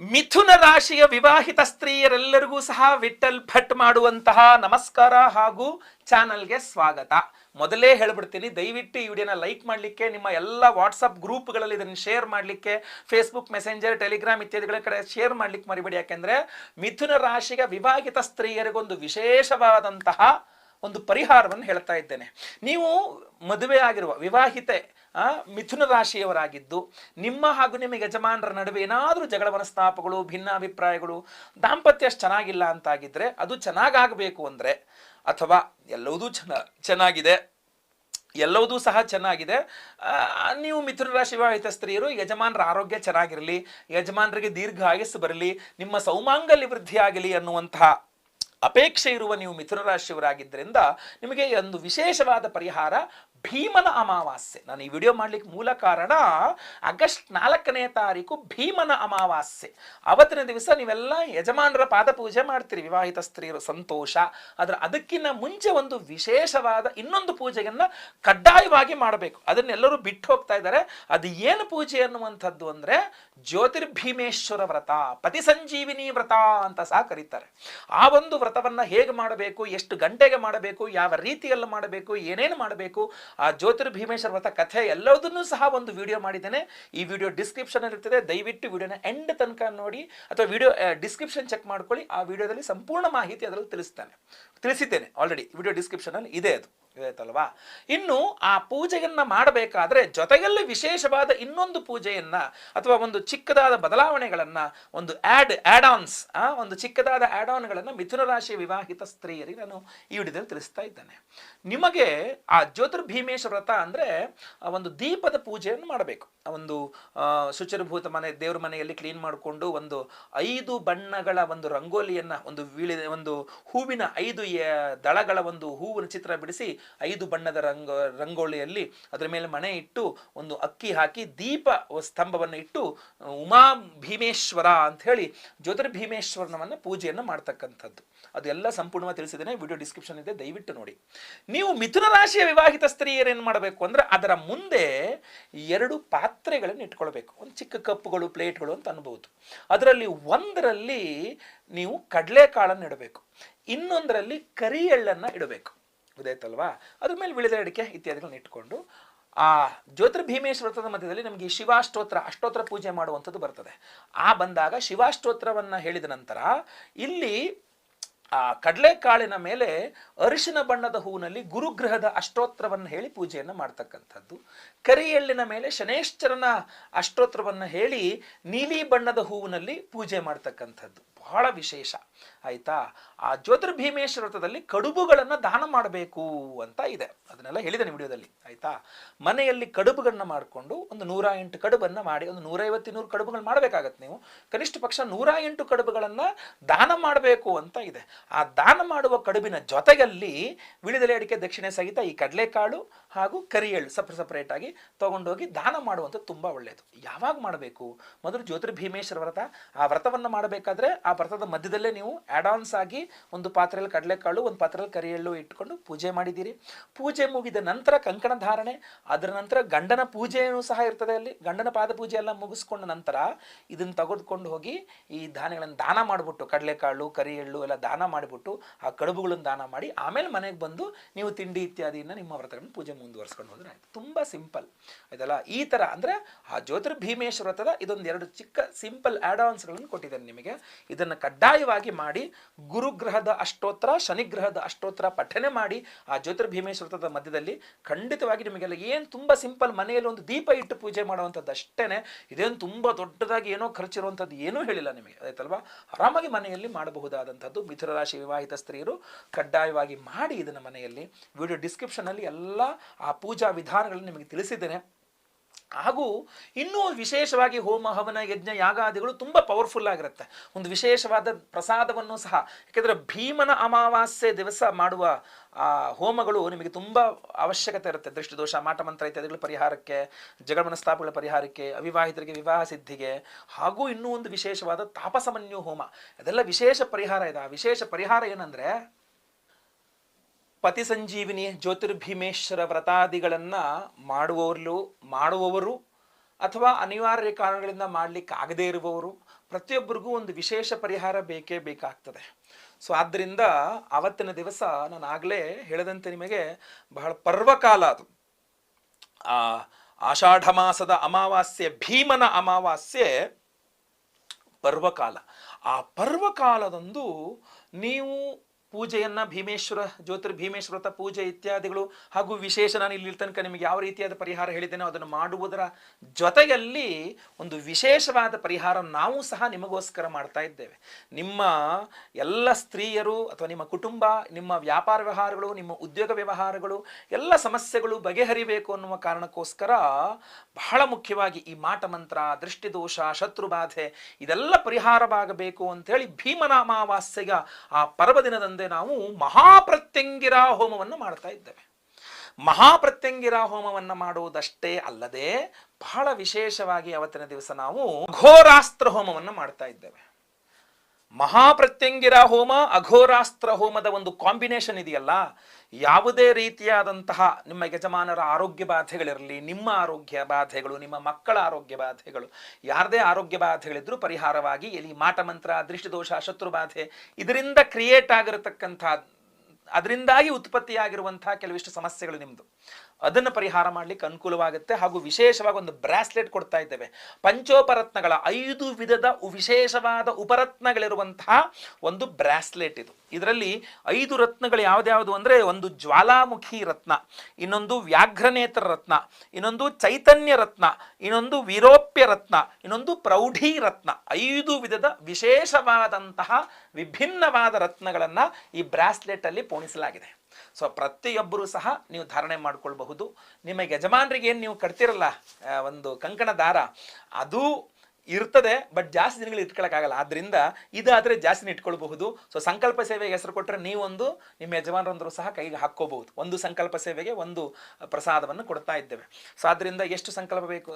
ಮಿಥುನ ರಾಶಿಯ ವಿವಾಹಿತ ಸ್ತ್ರೀಯರೆಲ್ಲರಿಗೂ ಸಹ ವಿಠಲ್ ಭಟ್ ಮಾಡುವಂತಹ ನಮಸ್ಕಾರ ಹಾಗೂ ಚಾನಲ್ಗೆ ಸ್ವಾಗತ. ಮೊದಲೇ ಹೇಳ್ಬಿಡ್ತೀನಿ, ದಯವಿಟ್ಟು ಈ ವಿಡಿಯೋನ ಲೈಕ್ ಮಾಡಲಿಕ್ಕೆ, ನಿಮ್ಮ ಎಲ್ಲ ವಾಟ್ಸಪ್ ಗ್ರೂಪ್ಗಳಲ್ಲಿ ಇದನ್ನು ಶೇರ್ ಮಾಡಲಿಕ್ಕೆ ಫೇಸ್ಬುಕ್ ಮೆಸೆಂಜರ್ ಟೆಲಿಗ್ರಾಮ್ ಇತ್ಯಾದಿಗಳ ಕಡೆ ಶೇರ್ ಮಾಡ್ಲಿಕ್ಕೆ ಮರಿಬೇಡಿ. ಯಾಕೆಂದರೆ ಮಿಥುನ ರಾಶಿಯ ವಿವಾಹಿತ ಸ್ತ್ರೀಯರಿಗೊಂದು ವಿಶೇಷವಾದಂತಹ ಒಂದು ಪರಿಹಾರವನ್ನು ಹೇಳ್ತಾ ಇದ್ದೇನೆ. ನೀವು ಮದುವೆ ಆಗಿರುವ ವಿವಾಹಿತೆ ಮಿಥುನ ರಾಶಿಯವರಾಗಿದ್ದು, ನಿಮ್ಮ ಹಾಗೂ ನಿಮ್ಮ ಯಜಮಾನರ ನಡುವೆ ಏನಾದರೂ ಜಗಳ ಮನಸ್ತಾಪಗಳು ಭಿನ್ನಾಭಿಪ್ರಾಯಗಳು, ದಾಂಪತ್ಯ ಚೆನ್ನಾಗಿಲ್ಲ ಅಂತಾಗಿದ್ದರೆ ಅದು ಚೆನ್ನಾಗಾಗಬೇಕು ಅಂದರೆ, ಅಥವಾ ಎಲ್ಲವುದೂ ಚೆನ್ನ ಚೆನ್ನಾಗಿದೆ ಎಲ್ಲವೂ ಸಹ ಚೆನ್ನಾಗಿದೆ ನೀವು ಮಿಥುನ ರಾಶಿ ವಿವಾಹಿತ ಸ್ತ್ರೀಯರು, ಯಜಮಾನರ ಆರೋಗ್ಯ ಚೆನ್ನಾಗಿರಲಿ, ಯಜಮಾನರಿಗೆ ದೀರ್ಘ ಆಯಸ್ಸು ಬರಲಿ, ನಿಮ್ಮ ಸೌಮಾಂಗಲ್ಯ ವೃದ್ಧಿಯಾಗಲಿ ಅನ್ನುವಂತಹ ಅಪೇಕ್ಷೆ ಇರುವ ನೀವು ಮಿಥುನ ರಾಶಿಯವರಾಗಿದ್ದರಿಂದ ನಿಮಗೆ ಒಂದು ವಿಶೇಷವಾದ ಪರಿಹಾರ ಭೀಮನ ಅಮಾವಾಸ್ಯೆ. ನಾನು ಈ ವಿಡಿಯೋ ಮಾಡ್ಲಿಕ್ಕೆ ಮೂಲ ಕಾರಣ ಆಗಸ್ಟ್ ನಾಲ್ಕನೇ ತಾರೀಕು ಭೀಮನ ಅಮಾವಾಸ್ಯೆ. ಅವತ್ತಿನ ದಿವಸ ನೀವೆಲ್ಲ ಯಜಮಾನರ ಪಾದಪೂಜೆ ಮಾಡ್ತೀರಿ, ವಿವಾಹಿತ ಸ್ತ್ರೀಯರು ಸಂತೋಷ. ಆದ್ರೆ ಅದಕ್ಕಿಂತ ಮುಂಚೆ ಒಂದು ವಿಶೇಷವಾದ ಇನ್ನೊಂದು ಪೂಜೆಯನ್ನು ಕಡ್ಡಾಯವಾಗಿ ಮಾಡಬೇಕು. ಅದನ್ನೆಲ್ಲರೂ ಬಿಟ್ಟು ಹೋಗ್ತಾ ಇದ್ದಾರೆ. ಅದು ಏನು ಪೂಜೆ ಅನ್ನುವಂಥದ್ದು ಅಂದ್ರೆ ಜ್ಯೋತಿರ್ಭೀಮೇಶ್ವರ ವ್ರತ ಪತಿ ಸಂಜೀವಿನಿ ವ್ರತ ಅಂತ ಸಹ ಕರೀತಾರೆ. ಆ ಒಂದು ವ್ರತವನ್ನ ಹೇಗೆ ಮಾಡಬೇಕು, ಎಷ್ಟು ಗಂಟೆಗೆ ಮಾಡಬೇಕು, ಯಾವ ರೀತಿಯಲ್ಲಿ ಮಾಡಬೇಕು, ಏನೇನು ಮಾಡಬೇಕು, ಆ ಜ್ಯೋತಿರ್ಭೀಮೇಶ್ವರ ವ್ರತ ಕಥೆ ಎಲ್ಲದನ್ನೂ ಸಹ ಒಂದು ವಿಡಿಯೋ ಮಾಡಿದ್ದೇನೆ. ಈ ವಿಡಿಯೋ ಡಿಸ್ಕ್ರಿಪ್ಷನ್ ಇರ್ತದೆ. ದಯವಿಟ್ಟು ವಿಡಿಯೋನ ಎಂಡ್ ತನಕ ನೋಡಿ ಅಥವಾ ವಿಡಿಯೋ ಡಿಸ್ಕ್ರಿಪ್ಷನ್ ಚೆಕ್ ಮಾಡ್ಕೊಳ್ಳಿ. ಆ ವಿಡಿಯೋದಲ್ಲಿ ಸಂಪೂರ್ಣ ಮಾಹಿತಿ ಅದರಲ್ಲಿ ತಿಳಿಸ್ತಾನೆ. ತಿಳಿಸಿದ್ದೇನೆ ಆಲ್ರೆಡಿ ವಿಡಿಯೋ ಡಿಸ್ಕ್ರಿಪ್ಷನ್ ಅಲ್ಲಿ ಇದೆ ಅದು. ಇದಾಯ್ತಲ್ವಾ ಇನ್ನು ಆ ಪೂಜೆಯನ್ನ ಮಾಡಬೇಕಾದ್ರೆ ಜೊತೆಯಲ್ಲಿ ವಿಶೇಷವಾದ ಇನ್ನೊಂದು ಪೂಜೆಯನ್ನ ಅಥವಾ ಒಂದು ಚಿಕ್ಕದಾದ ಬದಲಾವಣೆಗಳನ್ನ, ಒಂದು ಆಡ್ ಆಡ್ ಆನ್ಸ್ ಒಂದು ಚಿಕ್ಕದಾದ ಆಡ್ ಆನ್ಗಳನ್ನು ಮಿಥುನ ರಾಶಿ ವಿವಾಹಿತ ಸ್ತ್ರೀಯರಿಗೆ ನಾನು ಈ ವಿಡಿಯೋದಲ್ಲಿ ತಿಳಿಸ್ತಾ ಇದ್ದೇನೆ. ನಿಮಗೆ ಆ ಜ್ಯೋತಿರ್ಭೀಮೇಶ ವ್ರತ ಅಂದ್ರೆ ಒಂದು ದೀಪದ ಪೂಜೆಯನ್ನು ಮಾಡಬೇಕು. ಒಂದು ಶುಚಿರ್ಭೂತ ಮನೆ, ದೇವ್ರ ಮನೆಯಲ್ಲಿ ಕ್ಲೀನ್ ಮಾಡಿಕೊಂಡು ಒಂದು ಐದು ಬಣ್ಣಗಳ ಒಂದು ರಂಗೋಲಿಯನ್ನ, ಒಂದು ವೀಳಿ, ಒಂದು ಹೂವಿನ ಐದು ದಳಗಳ ಒಂದು ಹೂವಿನ ಚಿತ್ರ ಬಿಡಿಸಿ ಐದು ಬಣ್ಣದ ರಂಗ, ರಂಗೋಲಿಯಲ್ಲಿ ಅದರ ಮೇಲೆ ಮಣೆ ಇಟ್ಟು ಒಂದು ಅಕ್ಕಿ ಹಾಕಿ ದೀಪ ಸ್ತಂಭವನ್ನು ಇಟ್ಟು, ಉಮಾ ಭೀಮೇಶ್ವರ ಅಂತ ಹೇಳಿ ಜ್ಯೋತಿರ್ಭೀಮೇಶ್ವರನವನ್ನು ಪೂಜೆಯನ್ನು ಮಾಡ್ತಕ್ಕಂಥದ್ದು. ಅದೆಲ್ಲ ಸಂಪೂರ್ಣವಾಗಿ ತಿಳಿಸಿದ್ದೇನೆ ವಿಡಿಯೋ ಡಿಸ್ಕ್ರಿಪ್ಷನ್ ಇದೆ, ದಯವಿಟ್ಟು ನೋಡಿ. ನೀವು ಮಿಥುನ ರಾಶಿಯ ವಿವಾಹಿತ ಸ್ತ್ರೀಯರೇನು ಮಾಡಬೇಕು ಅಂದ್ರೆ ಅದರ ಮುಂದೆ ಎರಡು ಪಾತ್ರೆಗಳನ್ನು ಇಟ್ಕೊಳ್ಬೇಕು. ಒಂದು ಚಿಕ್ಕ ಕಪ್ಪುಗಳು, ಪ್ಲೇಟ್ಗಳು ಅಂತ ಅನ್ಬೋದು. ಅದರಲ್ಲಿ ಒಂದರಲ್ಲಿ ನೀವು ಕಡಲೆಕಾಳನ್ನು ಇಡಬೇಕು. ಇನ್ನೊಂದರಲ್ಲಿ ಕರಿ ಎಳ್ಳನ್ನು ಇಡಬೇಕು. ಗೊತ್ತಾಯ್ತಲ್ವಾ ಅದ್ರ ಮೇಲೆ ವಿಳಿದ ಅಡಿಕೆ ಇತ್ಯಾದಿಗಳನ್ನ ಇಟ್ಕೊಂಡು, ಆ ಜ್ಯೋತಿರ್ಭೀಮೇಶ್ವರ ವ್ರತದ ಮಧ್ಯದಲ್ಲಿ ನಮಗೆ ಶಿವಾಷ್ಟೋತ್ರ, ಅಷ್ಟೋತ್ರ ಪೂಜೆ ಮಾಡುವಂಥದ್ದು ಬರ್ತದೆ. ಆ ಬಂದಾಗ ಶಿವಾಷ್ಟೋತ್ರವನ್ನು ಹೇಳಿದ ನಂತರ ಇಲ್ಲಿ ಆ ಕಡಲೆಕಾಳಿನ ಮೇಲೆ ಅರಿಶಿನ ಬಣ್ಣದ ಹೂವಿನಲ್ಲಿ ಗುರುಗ್ರಹದ ಅಷ್ಟೋತ್ರವನ್ನು ಹೇಳಿ ಪೂಜೆಯನ್ನು ಮಾಡ್ತಕ್ಕಂಥದ್ದು. ಕರಿ ಎಳ್ಳಿನ ಮೇಲೆ ಶನೇಶ್ವರನ ಅಷ್ಟೋತ್ರವನ್ನು ಹೇಳಿ ನೀಲಿ ಬಣ್ಣದ ಹೂವಿನಲ್ಲಿ ಪೂಜೆ ಮಾಡ್ತಕ್ಕಂಥದ್ದು. ಬಹಳ ವಿಶೇಷ. ಆಯ್ತಾ? ಆ ಜ್ಯೋತಿರ್ಭೀಮೇಶ್ವರ ವ್ರತದಲ್ಲಿ ಕಡುಬುಗಳನ್ನು ದಾನ ಮಾಡಬೇಕು ಅಂತ ಇದೆ. ಅದನ್ನೆಲ್ಲ ಹೇಳಿದ್ದೇನೆ ವಿಡಿಯೋದಲ್ಲಿ. ಆಯ್ತಾ? ಮನೆಯಲ್ಲಿ ಕಡುಬುಗಳನ್ನ ಮಾಡಿಕೊಂಡು ಒಂದು ನೂರ ಎಂಟು ಕಡುಬನ್ನು ಮಾಡಿ, ಒಂದು ನೂರೈವತ್ತು ನೂರು ಕಡುಬುಗಳು ಮಾಡಬೇಕಾಗತ್ತೆ ನೀವು. ಕನಿಷ್ಠ ಪಕ್ಷ ನೂರ ಎಂಟು ಕಡುಬುಗಳನ್ನ ದಾನ ಮಾಡಬೇಕು ಅಂತ ಇದೆ. ಆ ದಾನ ಮಾಡುವ ಕಡುಬಿನ ಜೊತೆಯಲ್ಲಿ ವಿಳಿದಲೆ ಅಡಿಕೆ ದಕ್ಷಿಣೆ ಸಹಿತ ಈ ಕಡಲೆಕಾಳು ಹಾಗೂ ಕರಿ ಎಳ್ಳು ಸಪ್ರ ಸಪ್ರೇಟ್ ಆಗಿ ತಗೊಂಡೋಗಿ ದಾನ ಮಾಡುವಂಥದ್ದು ತುಂಬ ಒಳ್ಳೆಯದು ಯಾವಾಗ ಮಾಡಬೇಕು? ಮೊದಲು ಜ್ಯೋತಿರ್ಭೀಮೇಶ್ವರ ವ್ರತ. ಆ ವ್ರತವನ್ನು ಮಾಡಬೇಕಾದ್ರೆ ಆ ವ್ರತದ ಮಧ್ಯದಲ್ಲೇ ನೀವು ಆಡಾನ್ಸ್ ಆಗಿ ಒಂದು ಪಾತ್ರೆಯಲ್ಲಿ ಕಡಲೆಕಾಳು, ಒಂದು ಪಾತ್ರೆಯಲ್ಲಿ ಕರಿ ಎಳ್ಳು ಇಟ್ಕೊಂಡು ಪೂಜೆ ಮಾಡಿದ್ದೀರಿ. ಪೂಜೆ ಮುಗಿದ ನಂತರ ಕಂಕಣ ಧಾರಣೆ. ಅದರ ನಂತರ ಗಂಡನ ಪೂಜೆಯೂ ಸಹ ಇರ್ತದೆ ಅಲ್ಲಿ. ಗಂಡನ ಪಾದ ಪೂಜೆ ಎಲ್ಲ ಮುಗಿಸ್ಕೊಂಡ ನಂತರ ಇದನ್ನು ತೆಗೆದುಕೊಂಡು ಹೋಗಿ ಈ ಧಾನ್ಯಗಳನ್ನು ದಾನ ಮಾಡಿಬಿಟ್ಟು ಕಡಲೆಕಾಳು ಕರಿ ಎಳ್ಳು ಎಲ್ಲ ದಾನ ಮಾಡಿಬಿಟ್ಟು ಆ ಕಡುಬುಗಳನ್ನು ದಾನ ಮಾಡಿ ಆಮೇಲೆ ಮನೆಗೆ ಬಂದು ನೀವು ತಿಂಡಿ ಇತ್ಯಾದಿಯನ್ನು ನಿಮ್ಮ ವ್ರತಗಳನ್ನು ಪೂಜೆ ಮುಂದುವರ್ಸ್ಕೊಂಡು ಹೋದ್ರೆ ಆಯ್ತು. ತುಂಬ ಸಿಂಪಲ್. ಆಯ್ತಲ್ಲ? ಈ ತರ ಅಂದ್ರೆ ಆ ಜ್ಯೋತಿರ್ಭೀಮೇಶ್ವರ ವ್ರತದ ಇದೊಂದು ಎರಡು ಚಿಕ್ಕ ಸಿಂಪಲ್ ಆಡ್ ಆನ್ಸ್ಗಳನ್ನು ಕೊಟ್ಟಿದ್ದೇನೆ ನಿಮಗೆ. ಇದನ್ನು ಕಡ್ಡಾಯವಾಗಿ ಮಾಡಿ ಗುರುಗ್ರಹದ ಅಷ್ಟೋತ್ತರ ಶನಿಗ್ರಹದ ಅಷ್ಟೋತ್ತರ ಪಠನೆ ಮಾಡಿ ಆ ಜ್ಯೋತಿರ್ಭೀಮೇಶ್ವರ ವ್ರತದ ಮಧ್ಯದಲ್ಲಿ ಖಂಡಿತವಾಗಿ ನಿಮಗೆಲ್ಲ ಏನು ತುಂಬಾ ಸಿಂಪಲ್ ಮನೆಯಲ್ಲಿ ಒಂದು ದೀಪ ಇಟ್ಟು ಪೂಜೆ ಮಾಡುವಂಥದ್ದು ಅಷ್ಟೇನೆ, ಇದೇನು ತುಂಬಾ ದೊಡ್ಡದಾಗಿ ಏನೋ ಖರ್ಚಿರುವಂಥದ್ದು ಏನೂ ಹೇಳಿಲ್ಲ ನಿಮಗೆ. ಆಯ್ತಲ್ವಾ? ಆರಾಮಾಗಿ ಮನೆಯಲ್ಲಿ ಮಾಡಬಹುದಾದಂಥದ್ದು. ಮಿಥುನ ವಿವಾಹಿತ ಸ್ತ್ರೀಯರು ಕಡ್ಡಾಯವಾಗಿ ಮಾಡಿ ಇದನ್ನು ಮನೆಯಲ್ಲಿ. ವಿಡಿಯೋ ಡಿಸ್ಕ್ರಿಪ್ಷನಲ್ಲಿ ಎಲ್ಲ ಆ ಪೂಜಾ ವಿಧಾನಗಳನ್ನು ನಿಮಗೆ ತಿಳಿಸಿದ್ದೇನೆ. ಹಾಗೂ ಇನ್ನೂ ವಿಶೇಷವಾಗಿ ಹೋಮ ಹವನ ಯಜ್ಞ, ಯಾಗಾದಿಗಳು ತುಂಬ ಪವರ್ಫುಲ್ ಆಗಿರುತ್ತೆ. ಒಂದು ವಿಶೇಷವಾದ ಪ್ರಸಾದವನ್ನು ಸಹ. ಯಾಕೆಂದರೆ ಭೀಮನ ಅಮಾವಾಸ್ಯೆ ದಿವಸ ಮಾಡುವ, ಆ, ಹೋಮಗಳು ನಿಮಗೆ ತುಂಬ ಅವಶ್ಯಕತೆ ಇರುತ್ತೆ. ದೃಷ್ಟಿದೋಷ, ಮಾಟಮಂತ್ರ ಇತ್ಯಾದಿಗಳ ಪರಿಹಾರಕ್ಕೆ ಜಗಳ ಮನಸ್ತಾಪಗಳ ಪರಿಹಾರಕ್ಕೆ, ಅವಿವಾಹಿತರಿಗೆ, ವಿವಾಹ ಸಿದ್ಧಿಗೆ, ಹಾಗೂ ಇನ್ನೂ ಒಂದು ವಿಶೇಷವಾದ ತಾಪಸಮನ್ಯು ಹೋಮ. ಅದೆಲ್ಲ ವಿಶೇಷ ಪರಿಹಾರ ಇದೆ. ಆ ವಿಶೇಷ ಪರಿಹಾರ ಏನಂದ್ರೆ ಪತಿ ಸಂಜೀವಿನಿ ಜ್ಯೋತಿರ್ಭೀಮೇಶ್ವರ ವ್ರತಾದಿಗಳನ್ನು ಮಾಡುವವರು ಮಾಡುವವರು ಅಥವಾ ಅನಿವಾರ್ಯ ಕಾರಣಗಳಿಂದ ಮಾಡಲಿಕ್ಕೆ ಆಗದೇ ಇರುವವರು, ಪ್ರತಿಯೊಬ್ಬರಿಗೂ ಒಂದು ವಿಶೇಷ ಪರಿಹಾರ ಬೇಕೇ ಬೇಕಾಗ್ತದೆ. ಸೊ ಆದ್ದರಿಂದ ಆವತ್ತಿನ ದಿವಸ ನಾನು ಆಗಲೇ ಹೇಳದಂತೆ ನಿಮಗೆ ಬಹಳ ಪರ್ವಕಾಲ ಅದು. ಆ, ಆಷಾಢ ಮಾಸದ ಅಮಾವಾಸ್ಯೆ, ಭೀಮನ ಅಮಾವಾಸ್ಯೆ ಪರ್ವಕಾಲ. ಆ ಪರ್ವಕಾಲದಂದು ನೀವು ಪೂಜೆಯನ್ನ ಭೀಮೇಶ್ವರ ಜ್ಯೋತಿರ್ ಜ್ಯೋತಿರ್ಭೀಮೇಶ್ವರತ ಪೂಜೆ ಇತ್ಯಾದಿಗಳು ಹಾಗೂ ವಿಶೇಷ ನಾನು ಇಲ್ಲಿ ತನಕ ನಿಮಗೆ ಯಾವ ರೀತಿಯಾದ ಪರಿಹಾರ ಹೇಳಿದ್ದೇನೋ ಅದನ್ನು ಮಾಡುವುದರ ಜೊತೆಯಲ್ಲಿ ಒಂದು ವಿಶೇಷವಾದ ಪರಿಹಾರ ನಾವು ಸಹ ನಿಮಗೋಸ್ಕರ ಮಾಡ್ತಾ ಇದ್ದೇವೆ. ನಿಮ್ಮ ಎಲ್ಲ ಸ್ತ್ರೀಯರು ಅಥವಾ ನಿಮ್ಮ ಕುಟುಂಬ, ನಿಮ್ಮ ವ್ಯಾಪಾರ ವ್ಯವಹಾರಗಳು, ನಿಮ್ಮ ಉದ್ಯೋಗ ವ್ಯವಹಾರಗಳು, ಎಲ್ಲ ಸಮಸ್ಯೆಗಳು ಬಗೆಹರಿಬೇಕು ಅನ್ನುವ ಕಾರಣಕ್ಕೋಸ್ಕರ ಬಹಳ ಮುಖ್ಯವಾಗಿ ಈ ಮಾಟ ಮಂತ್ರ ದೃಷ್ಟಿದೋಷ, ಶತ್ರುಬಾಧೆ ಇದೆಲ್ಲ ಪರಿಹಾರವಾಗಬೇಕು ಅಂತೇಳಿ ಹೇಳಿ ಅಮಾವಾಸ್ಯೆಗ ಆ ಪರ್ವ ದಿನದಂದೇ ನಾವು ಮಹಾಪ್ರತ್ಯಂಗಿರ ಹೋಮವನ್ನು ಮಾಡ್ತಾ ಇದ್ದೇವೆ. ಮಹಾಪ್ರತ್ಯಂಗಿರ ಹೋಮವನ್ನು ಮಾಡುವುದಷ್ಟೇ ಅಲ್ಲದೆ ಬಹಳ ವಿಶೇಷವಾಗಿ ಅವತ್ತಿನ ದಿವಸ ನಾವು ಘೋರಾಸ್ತ್ರ ಹೋಮವನ್ನು ಮಾಡ್ತಾ ಇದ್ದೇವೆ. ಮಹಾಪ್ರತ್ಯಂಗಿರ ಹೋಮ, ಅಘೋರಾಸ್ತ್ರ ಹೋಮದ ಒಂದು ಕಾಂಬಿನೇಷನ್ ಇದೆಯಲ್ಲ, ಯಾವುದೇ ರೀತಿಯಾದಂತಹ ನಿಮ್ಮ ಯಜಮಾನರ ಆರೋಗ್ಯ ಬಾಧೆಗಳಿರಲಿ, ನಿಮ್ಮ ಆರೋಗ್ಯ ಬಾಧೆಗಳು, ನಿಮ್ಮ ಮಕ್ಕಳ ಆರೋಗ್ಯ ಬಾಧೆಗಳು, ಯಾರದೇ ಆರೋಗ್ಯ ಬಾಧೆಗಳಿದ್ರೂ ಪರಿಹಾರವಾಗಿ ಎಲ್ಲಿ ಮಾಟ ಮಂತ್ರ ದೃಷ್ಟಿದೋಷ ಶತ್ರು ಬಾಧೆ, ಇದರಿಂದ ಕ್ರಿಯೇಟ್ ಆಗಿರತಕ್ಕಂಥ, ಅದರಿಂದಾಗಿ ಉತ್ಪತ್ತಿಯಾಗಿರುವಂತಹ ಕೆಲವಿಷ್ಟು ಸಮಸ್ಯೆಗಳು ನಿಮ್ಮದು ಅದನ್ನು ಪರಿಹಾರ ಮಾಡಲಿಕ್ಕೆ ಅನುಕೂಲವಾಗುತ್ತೆ. ಹಾಗೂ ವಿಶೇಷವಾಗಿ ಒಂದು ಬ್ರಾಸ್ಲೆಟ್ ಕೊಡ್ತಾ ಇದ್ದೇವೆ. ಪಂಚೋಪರತ್ನಗಳ ಐದು ವಿಧದ ವಿಶೇಷವಾದ ಉಪರತ್ನಗಳಿರುವಂತಹ ಒಂದು ಬ್ರಾಸ್ಲೆಟ್ ಇದು. ಇದರಲ್ಲಿ ಐದು ರತ್ನಗಳು ಯಾವ್ದ್ಯಾವುದು ಅಂದರೆ ಒಂದು ಜ್ವಾಲಾಮುಖಿ ರತ್ನ, ಇನ್ನೊಂದು ವ್ಯಾಘ್ರನೇತ್ರ ರತ್ನ, ಇನ್ನೊಂದು ಚೈತನ್ಯ ರತ್ನ, ಇನ್ನೊಂದು ವಿರೋಪ್ಯ ರತ್ನ, ಇನ್ನೊಂದು ಪ್ರೌಢಿ ರತ್ನ. ಐದು ವಿಧದ ವಿಶೇಷವಾದಂತಹ ವಿಭಿನ್ನವಾದ ರತ್ನಗಳನ್ನು ಈ ಬ್ರಾಸ್ಲೆಟ್ ಅಲ್ಲಿ ಪೋಣಿಸಲಾಗಿದೆ. ಸೊ ಪ್ರತಿಯೊಬ್ಬರೂ ಸಹ ನೀವು ಧಾರಣೆ ಮಾಡ್ಕೊಳ್ಬಹುದು. ನಿಮ್ಮ ಯಜಮಾನರಿಗೆ ಏನು ನೀವು ಕಟ್ತಿರಲ್ಲ ಒಂದು ಕಂಕಣ ದಾರ, ಅದು ಇರ್ತದೆ ಬಟ್ ಜಾಸ್ತಿ ದಿನಗಳು ಇಟ್ಕೊಳ್ಳೋಕ್ಕಾಗಲ್ಲ ಆದ್ದರಿಂದ ಇದಾದರೆ ಜಾಸ್ತಿ ಇಟ್ಕೊಳ್ಬಹುದು. ಸೊ ಸಂಕಲ್ಪ ಸೇವೆಗೆ ಹೆಸರು ಕೊಟ್ಟರೆ ನೀವೊಂದು, ನಿಮ್ಮ ಯಜಮಾನರಂದರು ಸಹ ಕೈಗೆ ಹಾಕ್ಕೋಬಹುದು. ಒಂದು ಸಂಕಲ್ಪ ಸೇವೆಗೆ ಒಂದು ಪ್ರಸಾದವನ್ನು ಕೊಡ್ತಾ ಇದ್ದೇವೆ. ಸೊ ಆದ್ರಿಂದ ಎಷ್ಟು ಸಂಕಲ್ಪ ಬೇಕು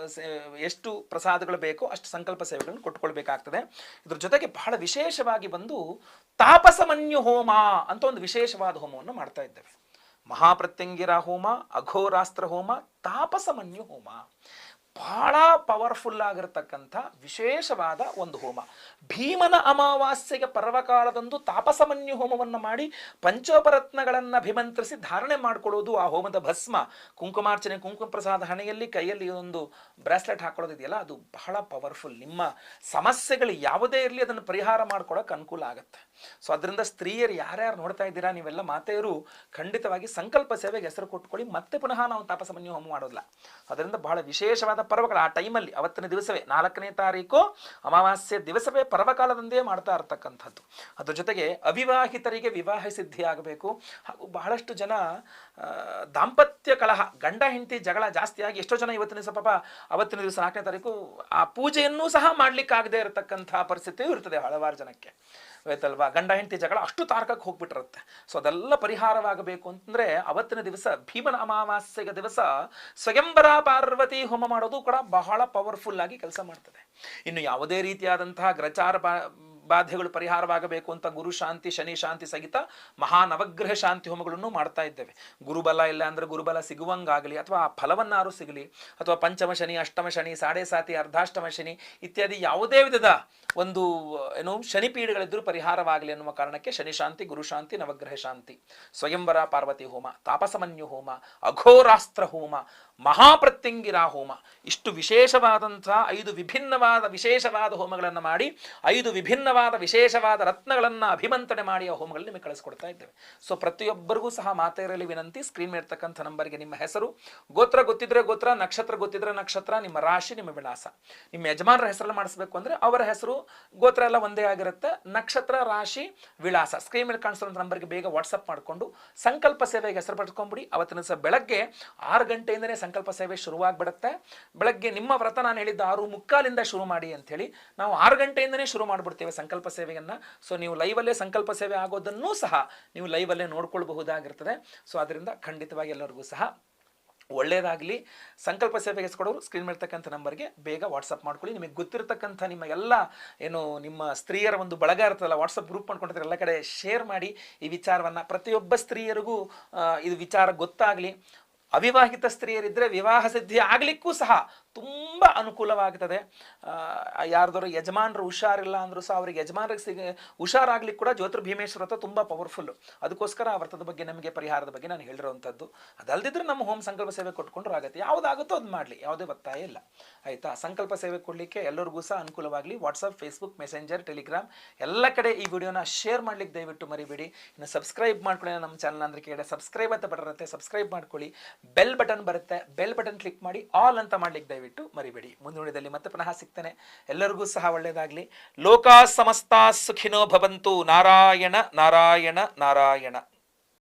ಎಷ್ಟು ಪ್ರಸಾದಗಳು ಬೇಕೋ ಅಷ್ಟು ಸಂಕಲ್ಪ ಸೇವೆಗಳನ್ನು ಕೊಟ್ಕೊಳ್ಬೇಕಾಗ್ತದೆ. ಇದ್ರ ಜೊತೆಗೆ ಬಹಳ ವಿಶೇಷವಾಗಿ ಬಂದು ತಾಪಸಮನ್ಯು ಹೋಮ ಅಂತ ಒಂದು ವಿಶೇಷವಾದ ಹೋಮವನ್ನು ಮಾಡ್ತಾ ಇದ್ದೇವೆ. ಮಹಾಪ್ರತ್ಯಂಗಿರ ಹೋಮ, ಅಘೋರಾಸ್ತ್ರ ಹೋಮ, ತಾಪಸಮನ್ಯು ಹೋಮ. ಬಹಳ ಪವರ್ಫುಲ್ ಆಗಿರತಕ್ಕಂಥ ವಿಶೇಷವಾದ ಒಂದು ಹೋಮ. ಭೀಮನ ಅಮಾವಾಸ್ಯೆಗೆ ಪರ್ವಕಾಲದಂದು ತಾಪಸಮನ್ಯು ಹೋಮವನ್ನು ಮಾಡಿ ಪಂಚೋಪರತ್ನಗಳನ್ನು ಅಭಿಮಂತ್ರಿಸಿ ಧಾರಣೆ ಮಾಡಿಕೊಳ್ಳೋದು ಆ ಹೋಮದ ಭಸ್ಮ. ಕುಂಕುಮಾರ್ಚನೆ ಕುಂಕುಮ ಪ್ರಸಾದ ಹಣೆಯಲ್ಲಿ ಕೈಯಲ್ಲಿ ಒಂದು ಬ್ರಾಸ್ಲೆಟ್ ಹಾಕೊಳ್ಳೋದಿದೆಯಲ್ಲ ಅದು ಬಹಳ ಪವರ್ಫುಲ್ ನಿಮ್ಮ ಸಮಸ್ಯೆಗಳು ಯಾವುದೇ ಇರಲಿ ಅದನ್ನು ಪರಿಹಾರ ಮಾಡ್ಕೊಳ್ಳೋಕೆ ಅನುಕೂಲ ಆಗುತ್ತೆ. ಸೊ ಅದರಿಂದ ಸ್ತ್ರೀಯರು ಯಾರ್ಯಾರು ನೋಡ್ತಾ ಇದ್ದೀರಾ, ನೀವೆಲ್ಲ ಮಾತೆಯರು ಖಂಡಿತವಾಗಿ ಸಂಕಲ್ಪ ಸೇವೆಗೆ ಹೆಸರು ಕೊಟ್ಟುಕೊಳ್ಳಿ, ಮತ್ತೆ ಪುನಃ ನಾವು ತಾಪಸಮನ್ಯು ಹೋಮ ಮಾಡೋದಿಲ್ಲ. ಅದರಿಂದ ಬಹಳ ವಿಶೇಷವಾದ ಪರ್ವಗಳು ಆ ಟೈಮಲ್ಲಿ, ಅವತ್ತಿನ ದಿವಸವೇ, ನಾಲ್ಕನೇ ತಾರೀಕು ಅಮಾವಾಸ್ಯೆ ದಿವಸವೇ ಪರ್ವಕಾಲದಂದೇ ಮಾಡ್ತಾ ಇರ್ತಕ್ಕಂಥದ್ದು. ಅದ್ರ ಜೊತೆಗೆ ಅವಿವಾಹಿತರಿಗೆ ವಿವಾಹ ಸಿದ್ಧಿ ಆಗಬೇಕು ಹಾಗೂ ಬಹಳಷ್ಟು ಜನ ದಾಂಪತ್ಯ ಕಲಹ, ಗಂಡ, ಹೆಂಡತಿ ಜಗಳ ಜಾಸ್ತಿಯಾಗಿ ಎಷ್ಟೋ ಜನ ಇವತ್ತಿನ ದಿವಸ ಪಾಪ ಅವತ್ತಿನ ದಿವಸ ನಾಲ್ಕನೇ ತಾರೀಕು ಆ ಪೂಜೆಯನ್ನು ಸಹ ಮಾಡಲಿಕ್ಕಾಗದೇ ಇರತಕ್ಕಂಥ ಪರಿಸ್ಥಿತಿಯೂ ಇರ್ತದೆ ಹಲವಾರು ಜನಕ್ಕೆ. ಆಯ್ತಲ್ವಾ ಗಂಡ, ಹೆಂಡತಿ ಜಗಳ ಅಷ್ಟು ತಾರಕಕ್ಕೆ ಹೋಗ್ಬಿಟ್ಟಿರುತ್ತೆ. ಸೊ ಅದೆಲ್ಲ ಪರಿಹಾರವಾಗಬೇಕು ಅಂತಂದ್ರೆ ಅವತ್ತಿನ ದಿವಸ ಭೀಮನ ಅಮಾವಾಸ್ಯೆಗೆ ದಿವಸ ಸ್ವಯಂವರ ಪಾರ್ವತಿ ಹೋಮ ಮಾಡೋದು ಕೂಡ ಬಹಳ ಪವರ್ಫುಲ್ ಆಗಿ ಕೆಲಸ ಮಾಡ್ತದೆ. ಇನ್ನು ಯಾವುದೇ ರೀತಿಯಾದಂತಹ ಗ್ರಚಾರ ಬಾಧೆಗಳು ಪರಿಹಾರವಾಗಬೇಕು ಅಂತ ಗುರು ಶಾಂತಿ, ಶನಿ ಶಾಂತಿ ಸಹಿತ ಮಹಾ ನವಗ್ರಹ ಶಾಂತಿ ಹೋಮಗಳನ್ನು ಮಾಡ್ತಾ ಇದ್ದೇವೆ. ಗುರುಬಲ ಇಲ್ಲ ಅಂದ್ರೆ ಗುರುಬಲ ಸಿಗುವಂಗಾಗಲಿ ಅಥವಾ ಆ ಫಲವನ್ನಾರು ಸಿಗಲಿ, ಅಥವಾ ಪಂಚಮ ಶನಿ, ಅಷ್ಟಮ ಶನಿ, ಸಾಡೆ ಸಾತಿ, ಅರ್ಧಾಷ್ಟಮ ಶನಿ ಇತ್ಯಾದಿ ಯಾವುದೇ ವಿಧದ ಒಂದು, ಏನು, ಶನಿ ಪೀಡೆಗಳಿದ್ರೂ ಪರಿಹಾರವಾಗಲಿ ಅನ್ನುವ ಕಾರಣಕ್ಕೆ ಶನಿ ಶಾಂತಿ, ಗುರು ಶಾಂತಿ, ನವಗ್ರಹ ಶಾಂತಿ, ಸ್ವಯಂವರ ಪಾರ್ವತಿ ಹೋಮ, ತಾಪಸಮನ್ಯು ಹೋಮ, ಅಘೋರಾಸ್ತ್ರ ಹೋಮ ಮಹಾಪ್ರತ್ಯಂಗಿರ ಹೋಮ ಇಷ್ಟು ವಿಶೇಷವಾದಂತಹ ಐದು ವಿಭಿನ್ನವಾದ ವಿಶೇಷವಾದ ಹೋಮಗಳನ್ನು ಮಾಡಿ, ಐದು ವಿಭಿನ್ನವಾದ ವಿಶೇಷವಾದ ರತ್ನಗಳನ್ನು ಅಭಿಮಂತ್ರಣೆ ಮಾಡಿ ಆ ಹೋಮಗಳನ್ನು ನಿಮಗೆ ಕಳಿಸ್ಕೊಡ್ತಾ ಇದ್ದೇವೆ. ಸೊ ಪ್ರತಿಯೊಬ್ಬರಿಗೂ ಸಹ ಮಾತೆಯರಲ್ಲಿ ವಿನಂತಿ ಸ್ಕ್ರೀನ್ ಮೇಲೆ ನಂಬರ್ಗೆ ನಿಮ್ಮ ಹೆಸರು, ಗೋತ್ರ ಗೊತ್ತಿದ್ರೆ ಗೋತ್ರ, ನಕ್ಷತ್ರ ಗೊತ್ತಿದ್ರೆ ನಕ್ಷತ್ರ, ನಿಮ್ಮ ರಾಶಿ, ನಿಮ್ಮ ವಿಳಾಸ. ನಿಮ್ಮ ಯಜಮಾನರ ಹೆಸರಲ್ಲಿ ಮಾಡಿಸ್ಬೇಕು ಅಂದ್ರೆ ಅವರ ಹೆಸರು, ಗೋತ್ರ ಎಲ್ಲ ಒಂದೇ ಆಗಿರುತ್ತೆ, ನಕ್ಷತ್ರ, ರಾಶಿ, ವಿಳಾಸ. ಸ್ಕ್ರೀನ್ ಮೇಲೆ ಕಾಣಿಸಿರೋ ನಂಬರ್ಗೆ ಬೇಗ ವಾಟ್ಸಪ್ ಮಾಡಿಕೊಂಡು, ಸಂಕಲ್ಪ ಸೇವೆಗೆ ಹೆಸರು ಪಡ್ಕೊಂಬಿಡಿ. ಅವತ್ತಿನ ದಿವಸ ಬೆಳಗ್ಗೆ ಆರು ಗಂಟೆಯಿಂದನೇ ಸಂಕಲ್ಪ ಸೇವೆ ಶುರುವಾಗ್ಬಿಡುತ್ತೆ. ಬೆಳಗ್ಗೆ ನಿಮ್ಮ ವ್ರತ ನಾನು ಹೇಳಿದ್ದ ಆರು ಮುಕ್ಕಾಲಿಂದ ಶುರು ಮಾಡಿ ಅಂಥೇಳಿ ನಾವು ಆರು ಗಂಟೆಯಿಂದನೇ ಶುರು ಮಾಡಿಬಿಡ್ತೇವೆ ಸಂಕಲ್ಪ ಸೇವೆಯನ್ನು. ಸೊ ನೀವು ಲೈವಲ್ಲೇ ಸಂಕಲ್ಪ ಸೇವೆ ಆಗೋದನ್ನೂ ಸಹ ನೀವು ಲೈವಲ್ಲೇ ನೋಡ್ಕೊಳ್ಬಹುದಾಗಿರ್ತದೆ. ಸೊ ಅದರಿಂದ ಖಂಡಿತವಾಗಿ ಎಲ್ಲರಿಗೂ ಸಹ ಒಳ್ಳೆಯದಾಗಲಿ ಸಂಕಲ್ಪ ಸೇವೆಗೆ ಕೊಡೋರು ಸ್ಕ್ರೀನ್ ಮಾಡ್ತಕ್ಕಂಥ ನಂಬರ್ಗೆ ಬೇಗ ವಾಟ್ಸಪ್ ಮಾಡ್ಕೊಳ್ಳಿ. ನಿಮಗೆ ಗೊತ್ತಿರತಕ್ಕಂಥ ನಿಮ್ಮ ಎಲ್ಲ ಏನು ನಿಮ್ಮ ಸ್ತ್ರೀಯರ ಒಂದು ಬಳಗ ಇರ್ತದಲ್ಲ ವಾಟ್ಸಪ್ ಗ್ರೂಪ್ ಮಾಡ್ಕೊಂಡಿರ್ತಾರೆ, ಎಲ್ಲ ಕಡೆ ಶೇರ್ ಮಾಡಿ ಈ ವಿಚಾರವನ್ನು ಪ್ರತಿಯೊಬ್ಬ ಸ್ತ್ರೀಯರಿಗೂ ಇದು ವಿಚಾರ ಗೊತ್ತಾಗಲಿ. ಅವಿವಾಹಿತ ಸ್ತ್ರೀಯರಿದ್ದರೆ ವಿವಾಹ ಸಿದ್ಧಿ ಆಗಲಿಕ್ಕೂ ಸಹ ತುಂಬ ಅನುಕೂಲವಾಗ್ತದೆ. ಯಾರ್ದಾರು ಯಜಮಾನರು ಹುಷಾರಿಲ್ಲ ಅಂದ್ರೂ ಸಹ ಅವ್ರಿಗೆ ಯಜಮಾನರಿಗೆ ಸಿಗ ಹುಷಾರಾಗ್ಲಿಕ್ಕೆ ಕೂಡ ಜ್ಯೋತಿರ್ ಭೀಮೇಶ್ವರ ವ್ರತ ತುಂಬ ಪವರ್ಫುಲ್ಲು ಅದಕ್ಕೋಸ್ಕರ ಆ ವ್ರತದ ಬಗ್ಗೆ ನಮಗೆ ಪರಿಹಾರದ ಬಗ್ಗೆ ನಾನು ಹೇಳಿರೋವಂಥದ್ದು ಅದಲ್ದಿದ್ರೆ ನಮ್ಮ ಹೋಮ್ ಸಂಕಲ್ಪ ಸೇವೆ ಕೊಟ್ಕೊಂಡ್ರು ಆಗುತ್ತೆ. ಯಾವುದಾಗುತ್ತೋ ಅದು ಮಾಡಲಿ. ಯಾವುದೇ ಒತ್ತಾಯ ಇಲ್ಲ. ಆಯಿತಾ? ಸಂಕಲ್ಪ ಸೇವೆ ಕೊಡಲಿಕ್ಕೆ ಎಲ್ಲರಿಗೂ ಸಹ ಅನುಕೂಲವಾಗಲಿ. ವಾಟ್ಸಪ್ ಫೇಸ್ಬುಕ್ ಮೆಸೆಂಜರ್ ಟೆಲಿಗ್ರಾಮ್ ಎಲ್ಲ ಕಡೆ ಈ ವಿಡಿಯೋನ ಶೇರ್ ಮಾಡ್ಲಿಕ್ಕೆ ದಯವಿಟ್ಟು ಮರಿಬೇಡಿ. ಇನ್ನು ಸಬ್ಸ್ಕ್ರೈಬ್ ಮಾಡ್ಕೊಳ್ಳಿ ನಮ್ಮ ಚಾನಲ್ ಅಂದ್ರೆ ಕೇಳಿ. ಸಬ್ಸ್ಕ್ರೈಬ್ ಅಂತ ಬರುತ್ತೆ. ಸಬ್ಸ್ಕ್ರೈಬ್ ಮಾಡ್ಕೊಳ್ಳಿ. ಬೆಲ್ ಬಟನ್ ಬರುತ್ತೆ. ಬೆಲ್ ಬಟನ್ ಕ್ಲಿಕ್ ಮಾಡಿ ಆಲ್ ಅಂತ ಮಾಡ್ಲಿಕ್ಕೆ ದಯವಿಟ್ಟು ಮರಿಬೇಡಿ. ಮುಂದಿನದಲ್ಲಿ ಮತ್ತೆ ಪುನಃ ಸಿಗ್ತೇನೆ. ಎಲ್ಲರಿಗೂ ಸಹ ಒಳ್ಳೆಯದಾಗಲಿ ಲೋಕ ಸಮಸ್ತ ಸುಖಿನೋ ಭವಂತು. ನಾರಾಯಣ ನಾರಾಯಣ ನಾರಾಯಣ.